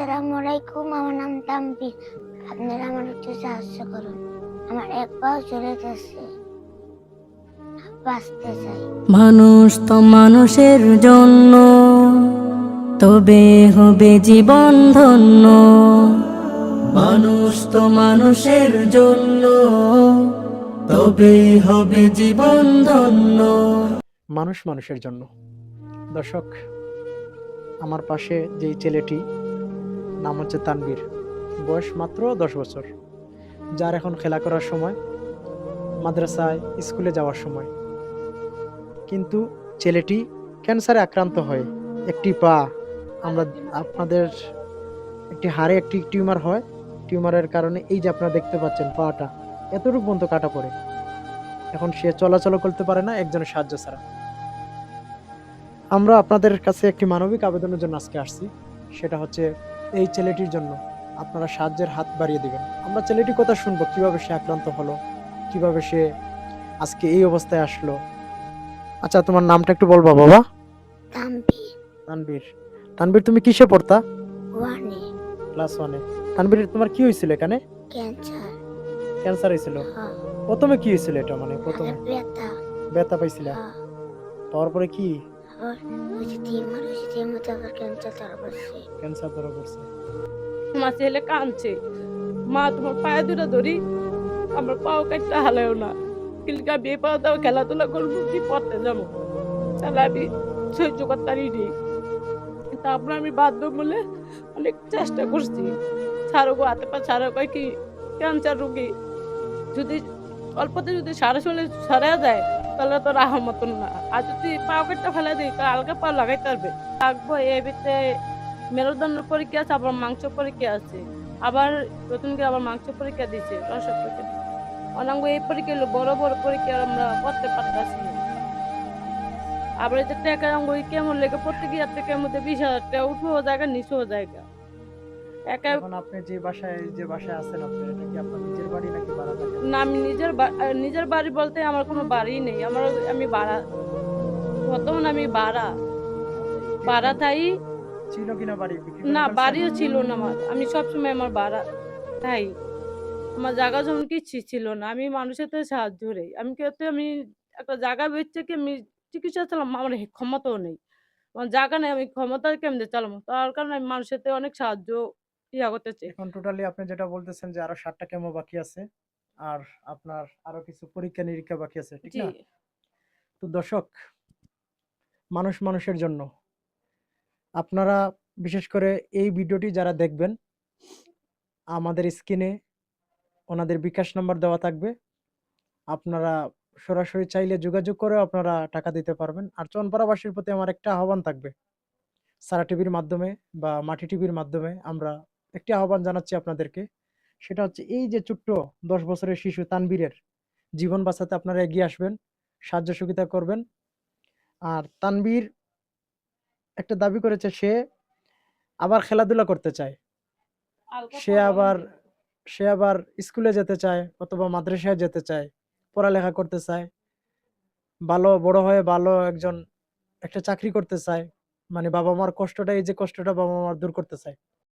আসসালামু আলাইকুম আমার নাম তাম্পি আপনারা আমার একটু সাহায্য করুন। আমার এক পাও চলে যাচ্ছে বাঁচতে চাই। মানুষ তো মানুষের জন্য তবে হবে জীবন ধন্য। মানুষ তো মানুষের জন্য তবে হবে জীবন ধন্য। মানুষ মানুষের জন্য। দর্শক আমার পাশে যেই ছেলেটি নাম হচ্ছে তানবীর বয়স মাত্র দশ বছর। যার এখন খেলা করার সময়, মাদ্রাসায় স্কুলে যাওয়ার সময়। কিন্তু ছেলেটি ক্যান্সারে আক্রান্ত হয়। একটি পা, আমরা আপনাদের একটি হাড়ে একটি টিউমার হয়। টিউমারের কারণে এই যে আপনারা দেখতে পাচ্ছেন পাটা, এতটুকু পর্যন্ত কাটা পড়ে। এখন সে চলাচল করতে পারে না, একজনের সাহায্য ছাড়া। আমরা আপনাদের কাছে একটি মানবিক আবেদনের জন্য আজকে আসছি। সেটা হচ্ছে এই ছেলেটির জন্য আপনারা সাহায্যের হাত বাড়িয়ে দিবেন। আমরা ছেলেটির কথা শুনব কীভাবে সে আক্রান্ত হলো কীভাবে সে আজকে এই অবস্থায় আসলো। আচ্ছা তোমার নামটা একটু বলবা বাবা। তাম্পি তানবীর তানবীর তুমি কিসে পড়তা? ওয়ানে। ক্লাস ওয়ানে। তানবীর তোমার কি হয়েছিল এখানে? ক্যান্সার। ক্যান্সার হয়েছিল? হ্যাঁ প্রথমে কি হয়েছিল এটা মানে প্রথমে? ব্যথা। ব্যথা পাইছিলা? পাওয়ার পরে কি আবার ওই যে টিউমার হয়েছে আবার ক্যান্সার ধরা পড়ছে। ক্যান্সার ধরা পড়ছে। আমার ছেলে কাঁদছে। মা তোমার পায়ে দুটো ধরি আমার পাও কাটতে হালেও না। কিলকা বিয়ে দাও খেলাধুলা করব কি পড়তে যাব? তাহলে আমি সহ্য নেই তারপরে আমি বাধ্য বলে অনেক চেষ্টা করছি। সারো গো হাতে পা সারো কয় কি ক্যান্সার রুগী? যদি অল্পতে যদি সারা চলে সারা যায় তাহলে তো রাহার মতন না। আর যদি পাও ফেলে দিই তাহলে আলগা পাও লাগাইতে পারবে থাকব এ ভিতরে মেরুদণ্ড পরীক্ষা আছে, আবার মাংস পরীক্ষা আছে। আবার নতুন করে আবার মাংস পরীক্ষা দিচ্ছে রসদ পরীক্ষা অনাঙ্গ এই পরীক্ষা বড় বড় পরীক্ষা আমরা করতে পারতেছি আবার এই যে টাকা অঙ্গ কেমন লেগে? প্রত্যেক ইয়ার থেকে মধ্যে বিশ হাজার টাকা, উঠবো জায়গা নিচেও জায়গা। একা এখন আপনি যে বাসায় যে বাসায় আছেন আপনি এটা কি আপনার নিজের বাড়ি নাকি ভাড়া থাকেন না আমি নিজের নিজের বাড়ি বলতে আমার কোনো বাড়ি নেই। আমার আমি ভাড়া বর্তমানে আমি ভাড়া। ভাড়া থাই ছিল কিনা বাড়ি না বাড়িও ছিল না আমার। আমি সবসময় আমার বাড়া তাই। আমার জায়গা জমি কিচ্ছু ছিল না। আমি মানুষের তো সাহায্য নেই আমি কেউ আমি একটা জায়গা বেচছে কি আমি চিকিৎসা চালাম? আমার ক্ষমতাও নেই। আমার জায়গা নেই আমি ক্ষমতা কেমনে চালাবো? তার কারণে আমি মানুষের থেকে অনেক সাহায্য ইয়া এখন টোটালি আপনি যেটা বলতেছেন যে আরও ষাটটা কেমো বাকি আছে আর আপনার আরও কিছু পরীক্ষা নিরীক্ষা বাকি আছে ঠিক না? তো দর্শক মানুষ মানুষের জন্য আপনারা বিশেষ করে এই ভিডিওটি যারা দেখবেন আমাদের স্ক্রিনে ওনাদের বিকাশ নাম্বার দেওয়া থাকবে। আপনারা সরাসরি চাইলে যোগাযোগ করে আপনারা টাকা দিতে পারবেন। আর চনপাড়াবাসীর প্রতি আমার একটা আহ্বান থাকবে সারা টিভির মাধ্যমে বা মাটি টিভির মাধ্যমে আমরা একটি আহ্বান জানাচ্ছি আপনাদেরকে। সেটা হচ্ছে এই যে ছোট্ট দশ বছরের শিশু তানবীরের জীবন বাঁচাতে আপনারা এগিয়ে আসবেন সাহায্য সুবিধা করবেন। আর তানবীর একটা দাবি করেছে সে আবার খেলাধুলা করতে চায়। সে আবার সে আবার স্কুলে যেতে চায় অথবা মাদ্রাসায় যেতে চায় পড়ালেখা করতে চায় ভালো বড় হয়ে ভালো একজন একটা চাকরি করতে চায় মানে বাবা মার কষ্টটা এই যে কষ্টটা বাবা মার দূর করতে চায়।